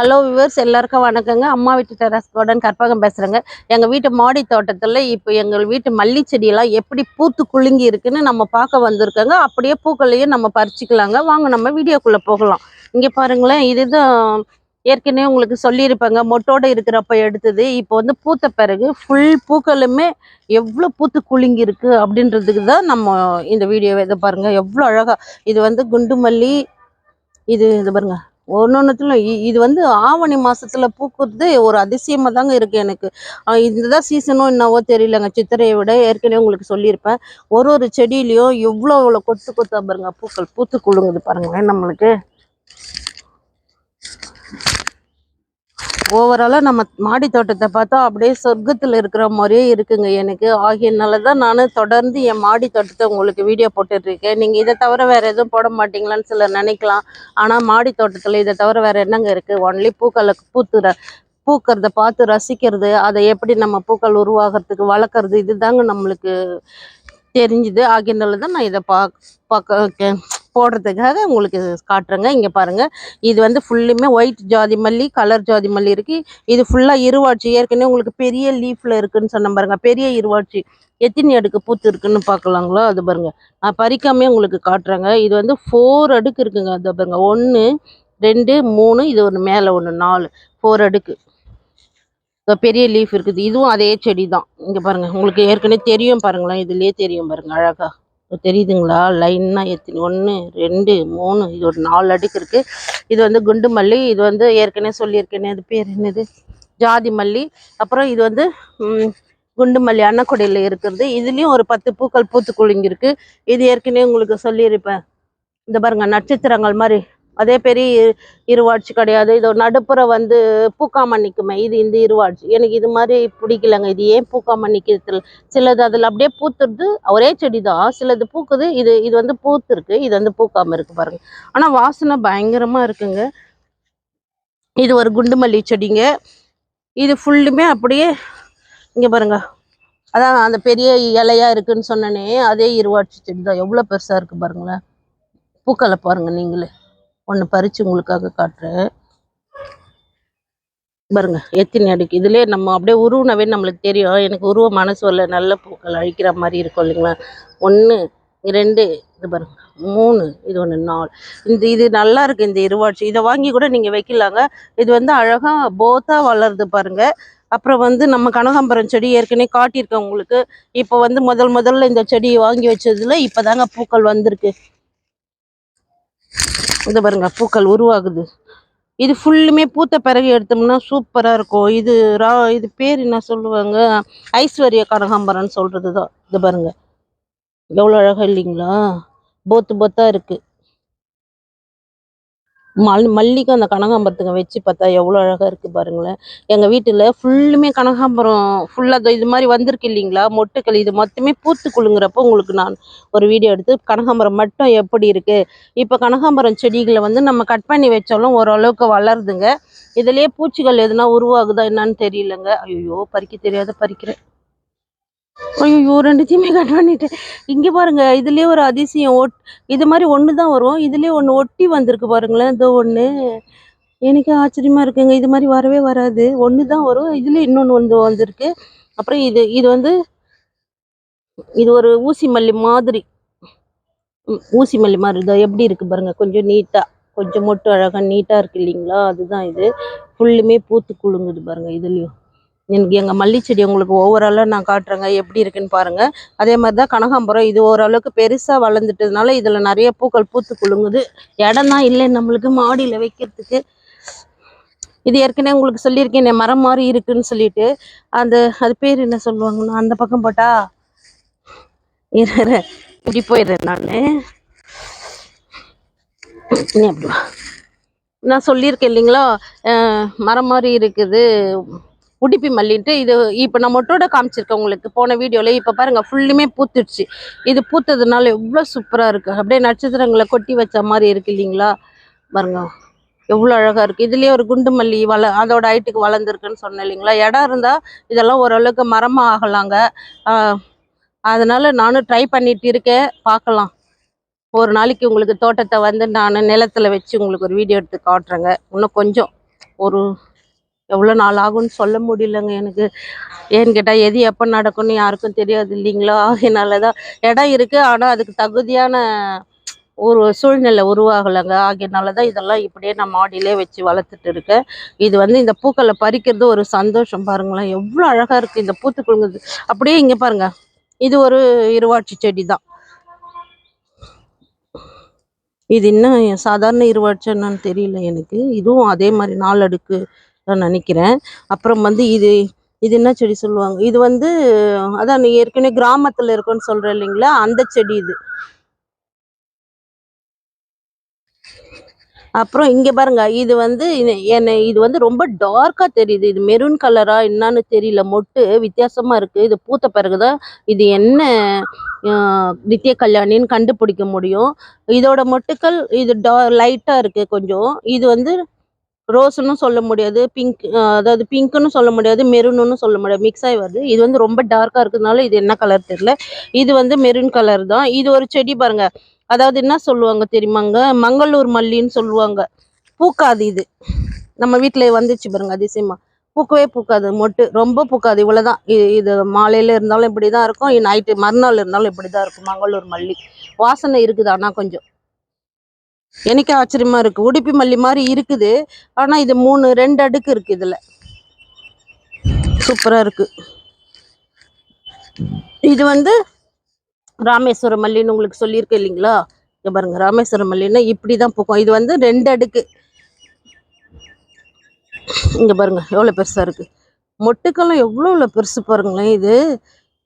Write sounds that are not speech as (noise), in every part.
Hello viewers எல்லாருக்கும் வணக்கங்க. அம்மா வீட்டு டெரஸ் கார்டன் கற்பகம் பேசுகிறேங்க எங்கள் வீட்டு மாடி தோட்டத்தில் இப்போ எங்கள் வீட்டு மல்லி செடியெல்லாம் எப்படி பூத்து குலுங்கி இருக்குன்னு நம்ம பார்க்க வந்திருக்கோங்க. அப்படியே பூக்களையும் நம்ம பறிச்சிக்கலாங்க. வாங்க நம்ம வீடியோக்குள்ளே போகலாம். இங்கே பாருங்களேன் இதுதான் ஏற்கனவே உங்களுக்கு சொல்லியிருப்பேங்க. மொட்டோட இருக்கிறப்ப எடுத்தது. இப்போ வந்து பூத்த பிறகு ஃபுல் பூக்களுமே எவ்வளோ பூத்து குலுங்கி இருக்கு அப்படின்றதுக்கு தான் நம்ம இந்த வீடியோ இதை பாருங்கள் எவ்வளோ அழகாக இது வந்து குண்டு மல்லி இது இது பாருங்கள் ஒன்று ஒன்னொன்னுத்துல இது வந்து ஆவணி மாதத்தில் பூக்குறது ஒரு அதிசயமாக தாங்க இருக்குது எனக்கு. இதுதான் சீசனும் என்னவோ தெரியலங்க. சித்திரையை விட ஏற்கனவே உங்களுக்கு சொல்லியிருப்பேன். ஒரு ஒரு செடியிலையும் எவ்வளோ எவ்வளோ கொத்து கொத்தா பாருங்க பூக்கள் பூத்து குலுங்குது பாருங்களேன் நம்மளுக்கு. ஓவராலாக நம்ம மாடி தோட்டத்தை பார்த்தா அப்படியே சொர்க்கத்தில் இருக்கிற மாதிரியே இருக்குங்க எனக்கு. ஆகியனால தான் நான் தொடர்ந்து என் மாடி தோட்டத்தை உங்களுக்கு வீடியோ போட்டுட்ருக்கேன். நீங்கள் இதை தவிர வேறு எதுவும் போட மாட்டீங்களான்னு சிலர் நினைக்கலாம். ஆனால் மாடி தோட்டத்தில் இதை தவிர வேறு என்னங்க இருக்குது ஒன்லி பூக்களை பூத்துற பூக்கிறத பார்த்து ரசிக்கிறது அதை எப்படி நம்ம பூக்கள் உருவாகிறதுக்கு வளர்க்குறது இதுதாங்க நம்மளுக்கு தெரிஞ்சுது. ஆகியனால தான் நான் இதை பா பார்க்க போடுறதுக்காக உங்களுக்கு காட்டுறேங்க. இங்கே பாருங்க. இது வந்து ஃபுல்லுமே ஒயிட் ஜாதி மல்லி கலர் ஜாதி மல்லி இருக்குது இது ஃபுல்லாக இருவாட்சி ஏற்கனவே உங்களுக்கு பெரிய லீஃப்ல இருக்குன்னு சொன்ன பாருங்க. பெரிய இருவாட்சி எத்தனை அடுக்கு பூத்து இருக்குன்னு பார்க்கலாங்களோ? அது பாருங்க. நான் பறிக்காமே உங்களுக்கு காட்டுறேங்க. இது வந்து ஃபோர் அடுக்கு இருக்குங்க. அது பாருங்க. ஒன்று ரெண்டு மூணு இது ஒன்று மேலே ஒன்று நாலு. ஃபோர் அடுக்கு. பெரிய லீஃப் இருக்குது. இதுவும் அதே செடி தான். இங்கே பாருங்க. உங்களுக்கு ஏற்கனவே தெரியும் பாருங்களேன். இதுலேயே தெரியும் பாருங்க. அழகா. தெரியுதுங்களா? லைன்னா எத்தனை ஒன்று ரெண்டு மூணு இது ஒரு நாலு அடுக்கு இருக்குது இது வந்து குண்டு மல்லி இது வந்து ஏற்கனவே சொல்லியிருக்கேனே அது பேர் என்னது? ஜாதி மல்லி. அப்புறம் இது வந்து குண்டு மல்லி அன்னக்குடியில் இருக்கிறது. இதுலேயும் ஒரு பத்து பூக்கள் பூத்து குலுங்கியிருக்கு இது ஏற்கனவே உங்களுக்கு சொல்லியிருப்பேன். இந்த பாருங்கள் நட்சத்திரங்கள் மாதிரி அதே பெரிய இருவாட்சி கிடையாது. இது நடுப்புற வந்து பூக்காம நிற்குமே இது இந்த இருவாட்சி. எனக்கு இது மாதிரி பிடிக்கலங்க. இது ஏன் பூக்காம நிற்கிறது சிலது அதில் அப்படியே பூத்துருது ஒரே செடி தான் சிலது பூக்குது. இது இது வந்து பூத்துருக்கு. இது வந்து பூக்காமல் இருக்குது பாருங்கள் ஆனால் வாசனை பயங்கரமாக இருக்குங்க. இது ஒரு குண்டு மல்லி செடிங்க. இது ஃபுல்லுமே அப்படியே இங்கே பாருங்க. அதான் அந்த பெரிய இலையாக இருக்குதுன்னு சொன்னனே அதே இருவாட்சி செடி தான் எவ்வளோ பெருசாக இருக்குது பாருங்களேன். பூக்களை பாருங்கள் நீங்களே. ஒன்று பறிச்சு உங்களுக்காக காட்டுறேன். பாருங்க எத்தனை அடுக்கு. இதுலயே நம்ம அப்படியே உருவனவே நம்மளுக்கு தெரியும். எனக்கு உருவ மனசு வரல நல்ல பூக்கள் அழிக்கிற மாதிரி இருக்கும் இல்லைங்களா? ஒன்று ரெண்டு இது பாருங்க மூணு இது ஒன்று நாலு. இந்த இது நல்லா இருக்குது இந்த இருவாட்சி. இதை வாங்கி கூட நீங்கள் வைக்கலாங்க. இது வந்து அழகா போத்தா வளருது பாருங்க. அப்புறம் வந்து நம்ம கனகாம்பரம் செடி ஏற்கனவே காட்டியிருக்கேன் உங்களுக்கு. இப்போ வந்து முதல் முதல்ல இந்த செடியை வாங்கி வச்சதுல இப்போதாங்க பூக்கள் வந்திருக்கு. இது பாருங்க பூக்கள் உருவாகுது. இது ஃபுல்லுமே பூத்த பிறகு எடுத்தோம்னா சூப்பராக இருக்கும். இது ரா இது பேர் என்ன சொல்லுவாங்க? ஐஸ்வர்ய கனகாம்பரம்னு சொல்கிறது தான் இது பாருங்க. எவ்வளோ அழகாக இல்லைங்களா? போத்து போத்தா இருக்கு. மல் மல்லிக்கும் அந்த கனகாம்பரத்துக்கு வச்சு பார்த்தா எவ்வளோ அழகாக இருக்குது பாருங்களேன். எங்கள் வீட்டில் ஃபுல்லுமே கனகாம்பரம் ஃபுல்லாக இது மாதிரி வந்திருக்கு இல்லைங்களா? மொட்டுக்கள் இது மொத்தமே பூத்து குழுங்குறப்போ உங்களுக்கு நான் ஒரு வீடியோ எடுத்து கனகாம்பரம் மட்டும் எப்படி இருக்குது இப்போ கனகாம்பரம் செடிகளை வந்து நம்ம கட் பண்ணி வச்சாலும் ஓரளவுக்கு வளருதுங்க. இதுலேயே பூச்சிகள் எதுனா உருவாகுதா என்னன்னு தெரியலங்க. ஐயோ பறிக்க தெரியாத பறிக்கிறேன். ஐயோ ரெண்டுத்தையுமே கட் பண்ணிட்டேன் இங்க பாருங்க இதுலயே ஒரு அதிசயம். ஒட் இது மாதிரி ஒன்று தான் வரும். இதுலயே ஒன்று ஒட்டி வந்திருக்கு பாருங்களேன் இதோ ஒன்று எனக்கே ஆச்சரியமா இருக்குங்க. இது மாதிரி வரவே வராது. ஒன்று தான் வரும். இதுல இன்னொன்று வந்து வந்திருக்கு. அப்புறம் இது இது வந்து இது ஒரு ஊசி மல்லி மாதிரி. ஊசி மல்லி மாதிரி. இதோ எப்படி இருக்கு பாருங்க. கொஞ்சம் நீட்டா கொஞ்சம் மட்டும் அழகா நீட்டா இருக்கு இல்லைங்களா? அதுதான் இது. ஃபுல்லுமே பூத்து குலுங்குது பாருங்க இதுலயும். எனக்கு எங்கள் மல்லி செடி உங்களுக்கு ஓவராலாக நான் காட்டுறேங்க. எப்படி இருக்குன்னு பாருங்க. அதே மாதிரி தான் கனகாம்பரம் இது ஓரளவுக்கு பெருசாக வளர்ந்துட்டதுனால இதுல நிறைய பூக்கள் பூத்து குலுங்குது. இடம் தான் இல்லை நம்மளுக்கு மாடியில் வைக்கிறதுக்கு. இது ஏற்கனவே உங்களுக்கு சொல்லியிருக்கேன் மரம் மாதிரி இருக்குன்னு சொல்லிட்டு. அந்த அது பேர் என்ன சொல்லுவாங்கன்னா அந்த பக்கம் போட்டா? இரு, இப்படி போயிடுறேன் நான். அப்படி நான் சொல்லியிருக்கேன் இல்லைங்களா? மரம் மாதிரி இருக்குது. உடுப்பி மல்லின்ட்டு இது இப்போ நான் மொட்டோட காமிச்சிருக்கேன் உங்களுக்கு போன வீடியோவில் இப்போ பாருங்கள் ஃபுல்லுமே பூத்துடுச்சு. இது பூத்ததுனால எவ்வளோ சூப்பராக இருக்குது அப்படியே நட்சத்திரங்களை கொட்டி வச்ச மாதிரி இருக்கு இல்லைங்களா? பாருங்க எவ்வளோ அழகாக இருக்குது இதுலேயே ஒரு குண்டு மல்லி வள அதோட ஹைட்டுக்கு வளர்ந்துருக்குன்னு சொன்னேன் இல்லைங்களா? இடம் இருந்தால் இதெல்லாம் ஓரளவுக்கு மரமாக ஆகலாங்க. அதனால் நானும் ட்ரை பண்ணிட்டு இருக்கேன். பார்க்கலாம். ஒரு நாளைக்கு உங்களுக்கு தோட்டத்தை வந்து நான் நிலத்துல வச்சு உங்களுக்கு ஒரு வீடியோ எடுத்து காட்டுறேங்க. இன்னும் கொஞ்சம் ஒரு எவ்வளோ நாள் ஆகும்னு சொல்ல முடியலங்க எனக்கு. ஏன்னு கேட்டால் எது எப்போ நடக்கும்னு யாருக்கும் தெரியாது இல்லைங்களா? அதனால தான் இடம் இருக்குது ஆனால் அதுக்கு தகுதியான ஒரு சூழ்நிலை உருவாகலைங்க. ஆகியனால தான் இதெல்லாம் இப்படியே நான் மாடியிலே வச்சு வளர்த்துட்டு இருக்கேன். இது வந்து இந்த பூக்களை பறிக்கிறது ஒரு சந்தோஷம் பாருங்களேன். எவ்வளோ அழகாக இருக்குது இந்த பூத்து அப்படியே இங்கே பாருங்க. இது ஒரு இருவாட்சி செடி தான் இது இன்னும் சாதாரண இருவாட்சி என்னன்னு தெரியல எனக்கு. இதுவும் அதே மாதிரி நாலடுக்கு நான் நினைக்கிறேன். அப்புறம் வந்து இது இது என்ன செடி சொல்லுவாங்க? இது வந்து அதான் நீ ஏற்கனவே கிராமத்தில் இருக்குன்னு சொல்கிறேன் இல்லைங்களா? அந்த செடி இது. அப்புறம் இங்க பாருங்க இது வந்து என்னை என்ன இது வந்து ரொம்ப டார்க்கா தெரியுது. இது மெரூன் கலரா என்னன்னு தெரியல. மொட்டு வித்தியாசமா இருக்கு. இது பூத்த பிறகுதான் இது என்ன ஆஹ், நித்திய கல்யாணின்னு கண்டுபிடிக்க முடியும். இதோட மொட்டுக்கள் இது டா லைட்டா இருக்கு கொஞ்சம். இது வந்து ரோஸ்னு சொல்ல முடியாது பிங்க் அதாவது பிங்க்குன்னு சொல்ல முடியாது மெரூன்னு சொல்ல முடியாது மிக்ஸ் ஆகி வருது. இது வந்து ரொம்ப டார்க்காக இருக்கிறதுனால இது என்ன கலர் தெரியல. இது வந்து மெரூன் கலர் தான். இது ஒரு செடி பாருங்க. அதாவது என்ன சொல்லுவாங்க தெரியுமாங்க? மங்களூர் மல்லின்னு சொல்லுவாங்க. பூக்காது இது. நம்ம வீட்டில் வந்துச்சு பாருங்க அதிசயமா. பூக்கவே பூக்காது மொட்டு. ரொம்ப பூக்காது. இவ்வளோதான் இது மாலையில இருந்தாலும் இப்படி தான் இருக்கும் நைட்டு மறுநாள் இருந்தாலும் இப்படி தான் இருக்கும். மங்களூர் மல்லி. வாசனை இருக்குது ஆனால் கொஞ்சம். எனக்கே ஆச்சரியமா இருக்கு. உடுப்பி மல்லி மாதிரி இருக்குது. ஆனா இது மூணு ரெண்டு அடுக்கு இருக்கு இதுல. சூப்பரா இருக்கு. இது வந்து ராமேஸ்வர மல்லின்னு உங்களுக்கு சொல்லியிருக்கேன் இல்லைங்களா? இங்க பாருங்க ராமேஸ்வர மல்லின்னா இப்படிதான் பூக்கும். இது வந்து ரெண்டு அடுக்கு. இங்க பாருங்க எவ்வளவு பெருசா இருக்கு. மொட்டுக்கெல்லாம் எவ்வளவு எவ்வளோ பெருசு பாருங்களேன் இது.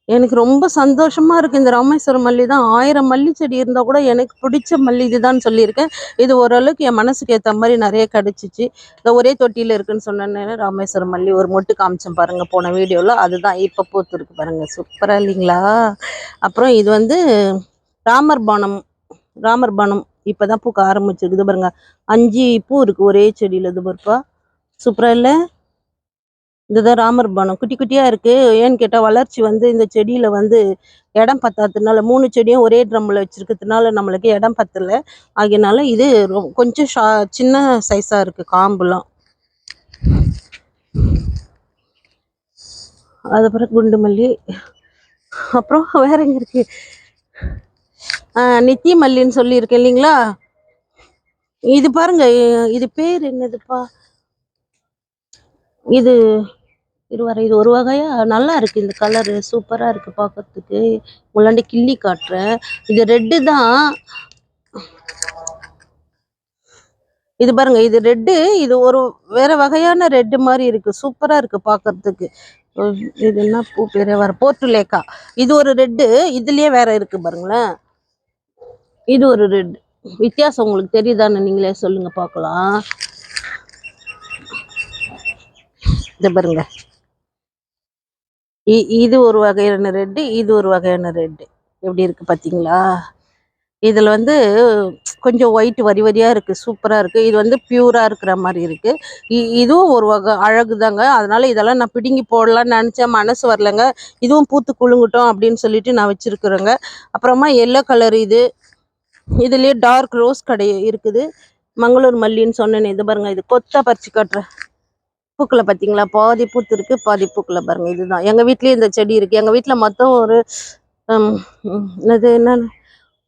எனக்கு ரொம்ப சந்தோஷமாக இருக்குது இந்த ராமேஸ்வரம் மல்லி தான் ஆயிரம் மல்லி செடி இருந்தால் கூட எனக்கு பிடிச்ச மல்லி இதுதான் சொல்லியிருக்கேன். இது ஓரளவுக்கு என் மனசுக்கு ஏற்ற மாதிரி நிறைய கிடைச்சிச்சு. இந்த ஒரே தொட்டியில் இருக்குன்னு சொன்னேன்னு ராமேஸ்வரம் மல்லி ஒரு மொட்டு காமிச்சேன் பாருங்கள் போன வீடியோவில் அதுதான் இப்போ பூத்துருக்கு பாருங்கள் சூப்பரா இல்லைங்களா? அப்புறம் இது வந்து ராமர் பானம் ராமர் பானம் இப்பதான் பூக்க ஆரம்பிச்சிருக்குது பாருங்கள் அஞ்சு பூ இருக்குது ஒரே செடியில் இது பருப்பா. சூப்பராக இல்லை? இதுதான் ராமர் பானம். குட்டி குட்டியாக இருக்குது ஏன்னு கேட்டால் வளர்ச்சி வந்து இந்த செடியில் வந்து இடம் பத்தாததுனால மூணு செடியும் ஒரே ட்ரம்மில் வச்சுருக்கிறதுனால நம்மளுக்கு இடம் பத்தலை. ஆகியனால இது ரொ- கொஞ்சம் ஷா- சின்ன சைஸாக இருக்குது காம்புலாம். அதுக்கப்புறம் குண்டு மல்லி அப்புறம் வேற எங்கே இருக்கு? ஆஹ் நித்திய மல்லின்னு சொல்லியிருக்கேன் இல்லைங்களா? இது பாருங்க இது பேர் என்னதுப்பா? இது இது வர இது ஒரு வகையா நல்லா இருக்கு. இந்த கலரு சூப்பரா இருக்கு பார்க்கறதுக்கு முள்ளாண்டி கிள்ளி காட்டுறேன். இது ரெட்டு தான். இது பாருங்க இது ரெட்டு இது ஒரு வேற வகையான ரெட்டு மாதிரி இருக்கு. சூப்பரா இருக்கு பார்க்கறதுக்கு இது என்ன பூ பேரே? வர போர்ட்டுலேக்கா. இது ஒரு ரெட்டு இதுலயே வேற இருக்கு பாருங்களேன். இது ஒரு ரெட் வித்தியாசம் உங்களுக்கு தெரியுதான்னு நீங்களே சொல்லுங்க பார்க்கலாம் இது பாருங்க. இ- இது ஒரு வகையான ரெட்டு இது ஒரு வகையான ரெட்டு. எப்படி இருக்கு பாத்தீங்களா? இதுல வந்து கொஞ்சம் ஒயிட் வரி வரியா இருக்கு சூப்பரா இருக்கு. இது வந்து பியூரா இருக்கிற மாதிரி இருக்கு. இ- இதுவும் ஒரு வகை அழகு தாங்க. அதனால இதெல்லாம் நான் பிடுங்கி போடலான்னு நினச்சேன். மனசு வரலங்க. இதுவும் பூத்து குலுங்கட்டும் அப்படின்னு சொல்லிட்டு நான் வச்சுருக்குறேங்க. அப்புறமா எல்லோ கலர் இது. இதுலயே டார்க் ரோஸ் கடை இருக்குது. மங்களூர் மல்லின்னு சொன்னேனே. இது பாருங்க. இது கொத்தா பறிச்சு காட்டுறேன். பூக்களை பார்த்தீங்களா? பாதி பூத்திருக்கு பாதி பூக்களை பாருங்க இதுதான். எங்க வீட்லயே இந்த செடி இருக்கு. எங்க வீட்ல மொத்தம் ஒரு ஹம், என்னது என்ன?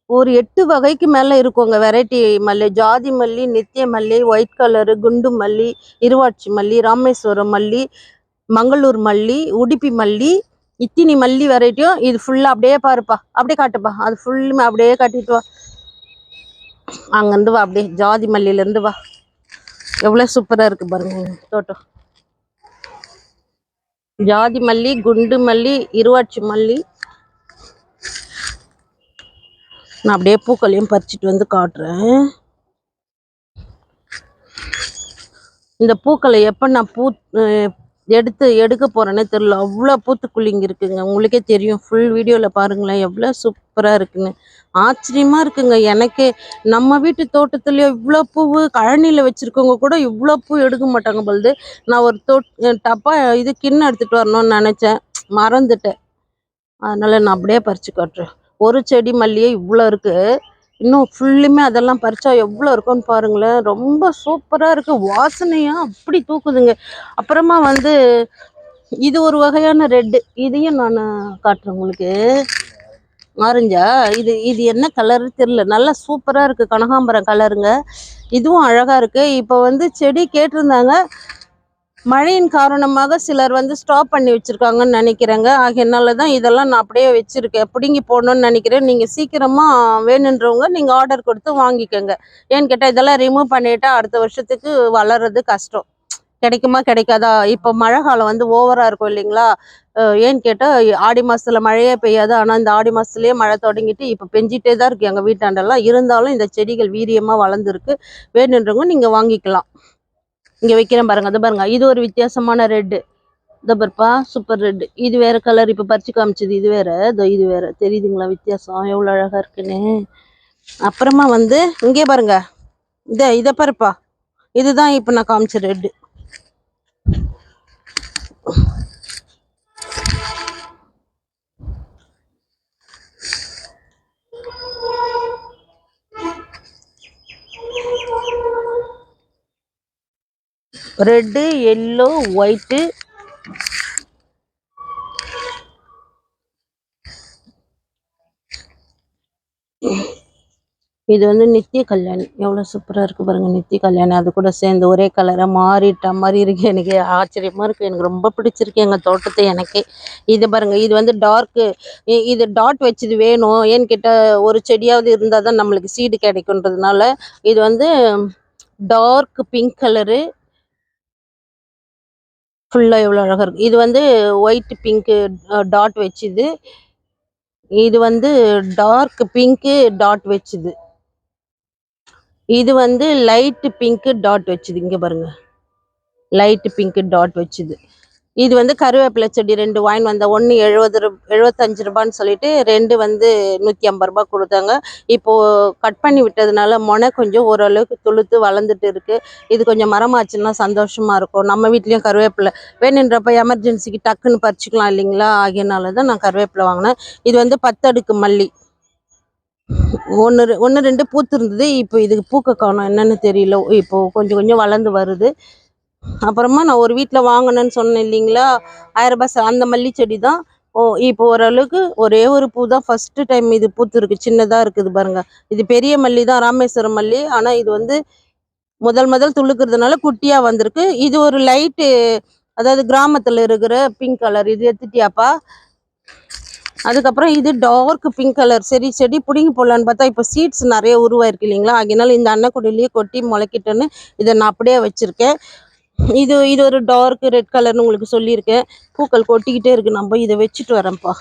ஒரு எட்டு வகைக்கு மேல இருக்குங்க. வெரைட்டி மல்லி ஜாதி மல்லி நித்திய மல்லி ஒயிட் கலரு குண்டு மல்லி இருவாட்சி மல்லி ராமேஸ்வரம் மல்லி மங்களூர் மல்லி உடுப்பி மல்லி இத்தினி மல்லி வெரைட்டியும் இது ஃபுல்லா அப்படியே பாருப்பா. அப்படியே காட்டுப்பா. அது ஃபுல்லுமே அப்படியே காட்டிட்டு வா. அங்கேருந்து வா அப்படியே ஜாதி மல்லியிலேருந்து வா. எவ்வளவு சூப்பரா இருக்கு பாருங்க தோட்டம். ஜாதி மல்லி குண்டு மல்லி இருவாட்சி மல்லி. நான் அப்படியே பூக்களையும் பறிச்சுட்டு வந்து காட்டுறேன். இந்த பூக்களை எப்போ நான் பூ எடுத்து எடுக்க போறேனே தெரியல. அவ்வளோ பூத்துக்குள்ளிங்க இருக்குங்க. உங்களுக்கே தெரியும். ஃபுல் வீடியோவில் பாருங்களேன். எவ்வளோ சூப்பராக இருக்குங்க ஆச்சரியமா இருக்குங்க. எனக்கே நம்ம வீட்டு தோட்டத்துலேயோ இவ்வளோ பூவு கழனியில் வச்சிருக்கவங்க கூட இவ்வளோ பூ எடுக்க மாட்டாங்க பொழுது நான் ஒரு தோட் டப்பா இது கிண்ணம் எடுத்துகிட்டு வரணும்னு நினச்சேன். மறந்துட்டேன். அதனால் நான் அப்படியே பறிச்சு காட்டுறேன். ஒரு செடி மல்லியே இவ்வளோ இருக்குது இன்னும் ஃபுல்லுமே அதெல்லாம் பறிச்சா எவ்வளோ இருக்கும்னு பாருங்களேன். ரொம்ப சூப்பராக இருக்கு. வாசனையாக அப்படி தூக்குதுங்க. அப்புறமா வந்து இது ஒரு வகையான ரெட்டு இதையும் நான் காட்டுறேன் உங்களுக்கு. ஆரஞ்சா? இது இது என்ன கலர் தெரியல. நல்லா சூப்பராக இருக்குது கனகாம்பரம் கலருங்க இதுவும் அழகாக இருக்குது இப்போ வந்து செடி கேட்டிருந்தாங்க. மழையின் காரணமாக சிலர் வந்து ஸ்டாப் பண்ணி வச்சுருக்காங்கன்னு நினைக்கிறேங்க. ஆகையனால தான் இதெல்லாம் நான் அப்படியே வச்சுருக்கேன். பிடுங்கி போடணும்னு நினைக்கிறேன். நீங்கள் சீக்கிரமாக வேணுன்றவங்க நீங்கள் ஆர்டர் கொடுத்து வாங்கிக்கோங்க. ஏன்னு கேட்டால் இதெல்லாம் ரிமூவ் பண்ணிட்டா அடுத்த வருஷத்துக்கு வளர்றது கஷ்டம். கிடைக்குமா கிடைக்காதா? இப்போ மழை காலம் வந்து ஓவராக இருக்கும் இல்லைங்களா? ஏன்னு கேட்டால் ஆடி மாசத்துல மழையே பெய்யாது. ஆனால் இந்த ஆடி மாசத்துலயே மழை தொடங்கிட்டு இப்போ பெஞ்சிட்டே தான் இருக்கு எங்கள் வீட்டாண்டெல்லாம். இருந்தாலும் இந்த செடிகள் வீரியமாக வளர்ந்துருக்கு. வேணுன்றவங்க நீங்கள் வாங்கிக்கலாம். இங்கே வைக்கிறேன் பாருங்க அதை பாருங்க. இது ஒரு வித்தியாசமான ரெட்டு இதை பருப்பா சூப்பர் ரெட்டு இது வேற கலர் இப்போ பறிச்சு காமிச்சது. இது வேற இதோ இது வேற. தெரியுதுங்களா வித்தியாசம்? எவ்வளோ அழகா இருக்குன்னு. அப்புறமா வந்து இங்கே பாருங்க. இதை இதை பாருப்பா. இதுதான் இப்போ நான் காமிச்ச ரெட்டு ரெட்டு எல்லோ ஒயிட்டு. இது வந்து நித்திய கல்யாணி. எவ்வளோ சூப்பராக இருக்கு பாருங்க நித்திய கல்யாணி. அது கூட சேர்ந்து ஒரே கலராக மாறிட்ட மாதிரி இருக்கு. எனக்கு ஆச்சரியமா இருக்கு. எனக்கு ரொம்ப பிடிச்சிருக்கு எங்கள் தோட்டத்தை எனக்கு. இது பாருங்க இது வந்து டார்க்கு இது டாட் வச்சது வேணும். ஏன்னு கேட்டால் ஒரு செடியாவது இருந்தால் தான் நம்மளுக்கு சீடு கிடைக்குன்றதுனால இது வந்து டார்க் பிங்க் கலரு ஃபுல்லாக எவ்வளோ அழகாக இருக்கு. இது வந்து ஒயிட் பிங்க்கு டாட் வச்சுது. இது வந்து டார்க் பிங்க்கு டாட் வச்சுது. இது வந்து லைட் பிங்க் டாட் வச்சுது. இங்க பாருங்க. லைட் பிங்க் டாட் வச்சுது. இது வந்து கருவேப்பிலை செடி ரெண்டு வாயின் வந்த. ஒன்று எழுபது ரூ எழுபத்தஞ்சு ரூபான்னு சொல்லிட்டு ரெண்டு வந்து நூற்றி ஐம்பது ரூபா கொடுத்தாங்க. இப்போது கட் பண்ணி விட்டதுனால முனை கொஞ்சம் ஓரளவுக்கு துளுத்து வளர்ந்துட்டு இருக்குது இது கொஞ்சம் மரமாச்சுன்னா சந்தோஷமாக இருக்கும். நம்ம வீட்லேயும் கருவேப்பிலை வேணுன்றப்ப எமர்ஜென்சிக்கு டக்குன்னு பறிச்சிக்கலாம் இல்லைங்களா? ஆகியனால தான் நான் கருவேப்பிலை வாங்கினேன். இது வந்து பத்தடுக்கு மல்லி. ஒன்று ஒன்று ரெண்டு பூத்து இருந்தது. இப்போ இதுக்கு பூக்க காணும் என்னன்னு தெரியல. இப்போ கொஞ்சம் கொஞ்சம் வளர்ந்து வருது. அப்புறமா நான் ஒரு வீட்டில் வாங்கினேன்னு சொன்னேன் இல்லைங்களா? ஆயிரம் ரூபாய் அந்த மல்லி செடி தான் ஓ இப்போ ஓரளவுக்கு ஒரே ஒரு பூ தான் ஃபஸ்ட்டு டைம் இது பூத்துருக்கு. சின்னதாக இருக்குது பாருங்க. இது பெரிய மல்லி தான் ராமேஸ்வரம் மல்லி. ஆனால் இது வந்து முதல் முதல் துளுக்கிறதுனால குட்டியாக வந்திருக்கு. இது ஒரு லைட்டு அதாவது கிராமத்தில் இருக்கிற பிங்க் கலர் இது எடுத்துட்டியாப்பா? அதுக்கப்புறம் இது டார்க் பிங்க் கலர் சரி செடி பிடுங்கி போடலான்னு பார்த்தா இப்போ சீட்ஸ் நிறைய உருவாயிருக்கு இல்லைங்களா? அதனால இந்த அன்னக்குடியிலேயே கொட்டி முளைக்கிட்டேன்னு இதை நான் அப்படியே வச்சிருக்கேன். இது இது ஒரு டார்க் ரெட் கலர்னு உங்களுக்கு சொல்லியிருக்கேன் பூக்கள் கொட்டிக்கிட்டே இருக்கு. நம்ம இதை வச்சுட்டு வரேன்ப்பா.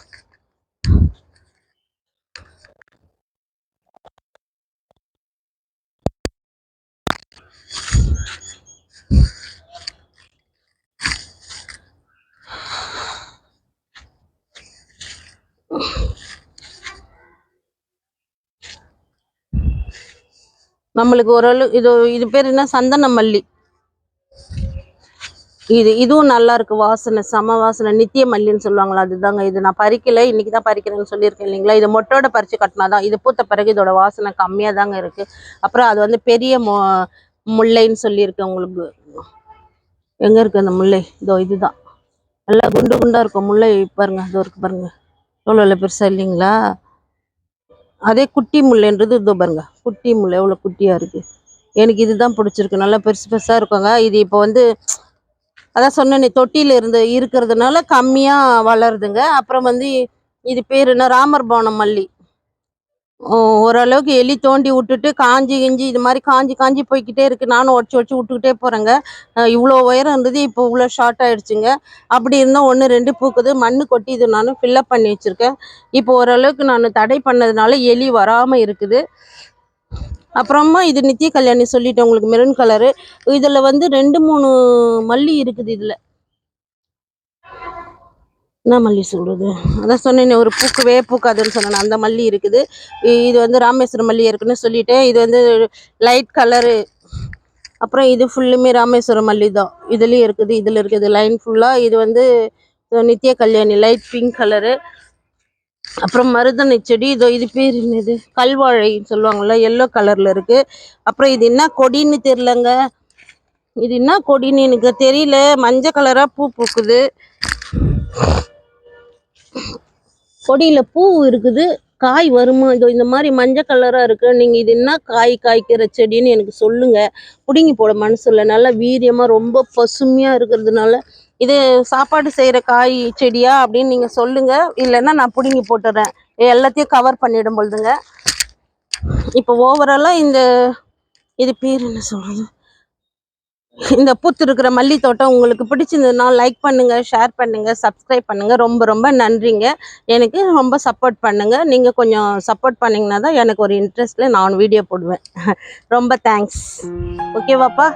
நம்மளுக்கு ஓரளவு இது இது பேர் என்ன? சந்தன மல்லி இது இதுவும் நல்லா இருக்கு வாசனை செம வாசனை. நித்திய மல்லின்னு சொல்லுவாங்களா அதுதாங்க இது. நான் பறிக்கல இன்னைக்கு தான் பறிக்கிறேன்னு சொல்லியிருக்கேன் இல்லைங்களா? இது மொட்டோட பறிச்சு கட்டினாதான். இது பூத்த பிறகு இதோட வாசனை கம்மியா தாங்க இருக்கு. அப்புறம் அது வந்து பெரிய மொ முல்லைன்னு சொல்லியிருக்கேன் உங்களுக்கு. எங்க இருக்கு அந்த முல்லை? இதோ இதுதான். நல்லா குண்டு குண்டா இருக்கும். முல்லை பாருங்க இதோ இருக்கு பாருங்க. எவ்வளோ பெருசா இல்லைங்களா? அதே குட்டி முல்லைன்றது இதோ பாருங்க. குட்டி முல்லை எவ்வளோ குட்டியா இருக்கு. எனக்கு இதுதான் பிடிச்சிருக்கு. நல்லா பெருசு பெருசா இருக்குங்க. இது இப்போ வந்து அதான் சொன்னேனே தொட்டியில இருந்து இருக்கிறதுனால கம்மியாக வளருதுங்க. அப்புறம் வந்து இது பேர் என்ன? ராமர் போனம் மல்லி. ஓரளவுக்கு எலி தோண்டி விட்டுட்டு காஞ்சி கிஞ்சி இது மாதிரி காஞ்சி காஞ்சி போய்க்கிட்டே இருக்கு. நானும் உடச்சி உடச்சி விட்டுக்கிட்டே போறேங்க. இவ்வளோ உயரம் இருந்தது இப்போ இவ்வளோ ஷார்ட் ஆகிடுச்சுங்க அப்படி இருந்தால் ஒன்று ரெண்டு பூக்குது. மண்ணு கொட்டி இது நானும் ஃபில்லப் பண்ணி வச்சிருக்கேன். இப்போ ஓரளவுக்கு நான் தடை பண்ணதுனால எலி வராமல் இருக்குது. அப்புறமா இது நித்திய கல்யாணி சொல்லிட்டேன் உங்களுக்கு மெரூன் கலரு இதுல வந்து ரெண்டு மூணு மல்லி இருக்குது இதுல. என்ன மல்லி சொல்றது? அதான் சொன்னேனே ஒரு பூக்கவே பூக்காதுன்னு சொன்னேன் அந்த மல்லி இருக்குது. இது வந்து ராமேஸ்வரம் மல்லி இருக்குன்னு சொல்லிட்டேன். இது வந்து லைட் கலரு அப்புறம் இது ஃபுல்லுமே ராமேஸ்வரம் மல்லி தான். இதுலயும் இருக்குது இதுல இருக்குது. லைன் ஃபுல்லா இது வந்து நித்திய கல்யாணி லைட் பிங்க் கலரு அப்புறம் மருதனை செடி இதோ இது பேர் என்னது? கல்வாழைன்னு சொல்லுவாங்கள்ல எல்லோ கலர்ல இருக்கு. அப்புறம் இது என்ன கொடின்னு தெரியலங்க. இது என்ன கொடின்னு எனக்கு தெரியல. மஞ்சள் கலராக பூ பூக்குது. கொடியில பூ இருக்குது. காய் வருமா? இதோ இந்த மாதிரி மஞ்சள் கலராக இருக்கு. நீங்க இது என்ன காய் காய்க்கிற செடின்னு எனக்கு சொல்லுங்க. பிடுங்கி போட மனசு இல்லை. நல்லா வீரியமாக ரொம்ப பசுமையாக இருக்கிறதுனால இது சாப்பாடு செய்கிற காய் செடியா அப்படின்னு நீங்கள் சொல்லுங்கள் இல்லைன்னா நான் பிடுங்கி போட்டுறேன். எல்லாத்தையும் கவர் பண்ணிடும் பொழுதுங்க. இப்போ ஓவராலாக இந்த இது பேர் என்ன சொல்கிறது இந்த பூத்து இருக்கிற மல்லி தோட்டம் உங்களுக்கு பிடிச்சிருந்ததுன்னா லைக் பண்ணுங்கள் ஷேர் பண்ணுங்கள் சப்ஸ்கிரைப் பண்ணுங்கள் ரொம்ப ரொம்ப நன்றிங்க. எனக்கு ரொம்ப சப்போர்ட் பண்ணுங்கள் நீங்கள் கொஞ்சம் சப்போர்ட் பண்ணிங்கன்னா தான் எனக்கு ஒரு இன்ட்ரெஸ்ட்டில் நான் வீடியோ போடுவேன். (laughs) ரொம்ப தேங்க்ஸ் ஓகேவாப்பா